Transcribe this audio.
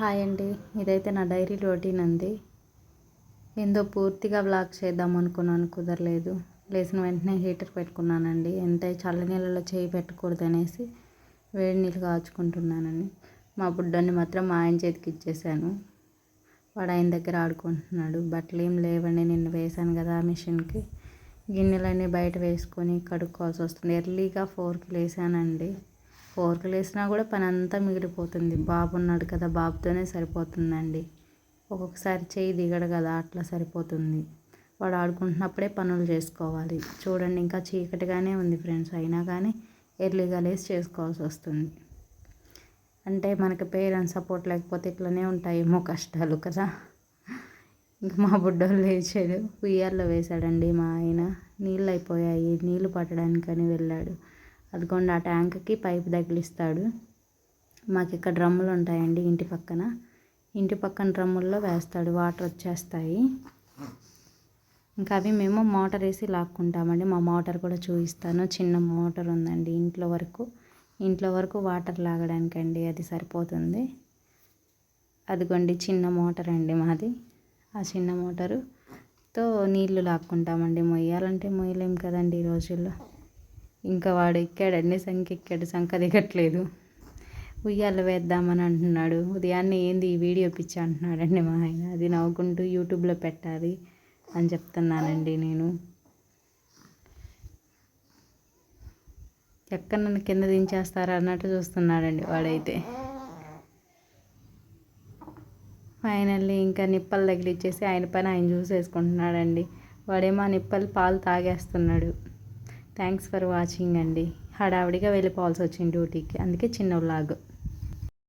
Hi అండి. ఇదైతే నా డైరీ రొటీన్ అండి. ఏందో పూర్తిగా బ్లాక్ చేద్దాం అనుకున్నాను కుదరలేదు. లేచిన వెంటనే హీటర్ పెట్టుకున్నానండి. ఎంత చల్ల నీళ్ళలో చేయి పెట్టకూడదు అనేసి వేడి నీళ్ళు కాచుకుంటున్నానని. మా బుడ్డని మాత్రం మా ఆయన చేతికి ఇచ్చేసాను. వాడు ఆయన దగ్గర ఆడుకుంటున్నాడు. బట్టలు ఏం లేవండి నిన్న వేశాను కదా మిషన్కి. గిన్నెలన్నీ బయట వేసుకొని కడుక్కోవాల్సి వస్తుంది. ఎర్లీగా ఫోర్కి లేసానండి. ఫోర్కి లేసినా కూడా పని అంతా మిగిలిపోతుంది. బాబు ఉన్నాడు కదా బాబుతోనే సరిపోతుందండి. ఒక్కొక్కసారి చేయి దిగడు కదా అట్లా సరిపోతుంది. వాడు ఆడుకుంటున్నప్పుడే పనులు చేసుకోవాలి. చూడండి ఇంకా చీకటిగానే ఉంది ఫ్రెండ్స్. అయినా కానీ ఎర్లీగా లేసి చేసుకోవాల్సి వస్తుంది. అంటే మనకి పేరెంట్స్ సపోర్ట్ లేకపోతే ఇట్లనే ఉంటాయేమో కష్టాలు కదా. ఇంక మా బుడ్డోళ్ళు లేచాడు. ఉయ్యాల్లో వేశాడండి మా ఆయన. నీళ్ళు అయిపోయాయి. నీళ్ళు పట్టడానికని వెళ్ళాడు. అదిగోండి ఆ ట్యాంక్కి పైపు తగిలిస్తాడు. మాకు ఇక్కడ డ్రమ్ములు ఉంటాయండి ఇంటి పక్కన. ఇంటి పక్కన డ్రమ్ముల్లో వేస్తాడు వాటర్ వచ్చేస్తాయి. ఇంకా అవి మేము మోటార్ వేసి లాక్కుంటామండి. మా మోటార్ కూడా చూపిస్తాను. చిన్న మోటార్ ఉందండి ఇంట్లో వరకు. ఇంట్లో వరకు వాటర్ లాగడానికండి అది సరిపోతుంది. అదిగోండి చిన్న మోటార్ అండి మాది. ఆ చిన్న మోటారుతో నీళ్ళు లాక్కుంటామండి. మొయ్యాలంటే మొయ్యలేం కదండి ఈ రోజుల్లో. ఇంకా వాడు ఎక్కాడండి సంఖ్య ఎక్కాడు సంఖ దిగట్లేదు. ఉయ్యాల వేద్దామని అంటున్నాడు. ఉదయాన్నే ఏంది ఈ వీడియో పిచ్చి అంటున్నాడండి మా ఆయన. అది నవ్వుకుంటూ యూట్యూబ్లో పెట్టాలి అని చెప్తున్నానండి నేను. ఎక్కడ నన్ను కింద దించేస్తారా అన్నట్టు చూస్తున్నాడండి వాడైతే. ఫైనల్లీ ఇంకా నిప్పలు తగిలిచ్చేసి ఆయన పైన ఆయన చూసేసుకుంటున్నాడండి. వాడేమో ఆ నిప్పలు పాలు తాగేస్తున్నాడు. థ్యాంక్స్ ఫర్ వాచింగ్ అండి. హడావిడిగా వెళ్ళిపోవాల్సి వచ్చింది డ్యూటీకి. అందుకే చిన్న వ్లాగ్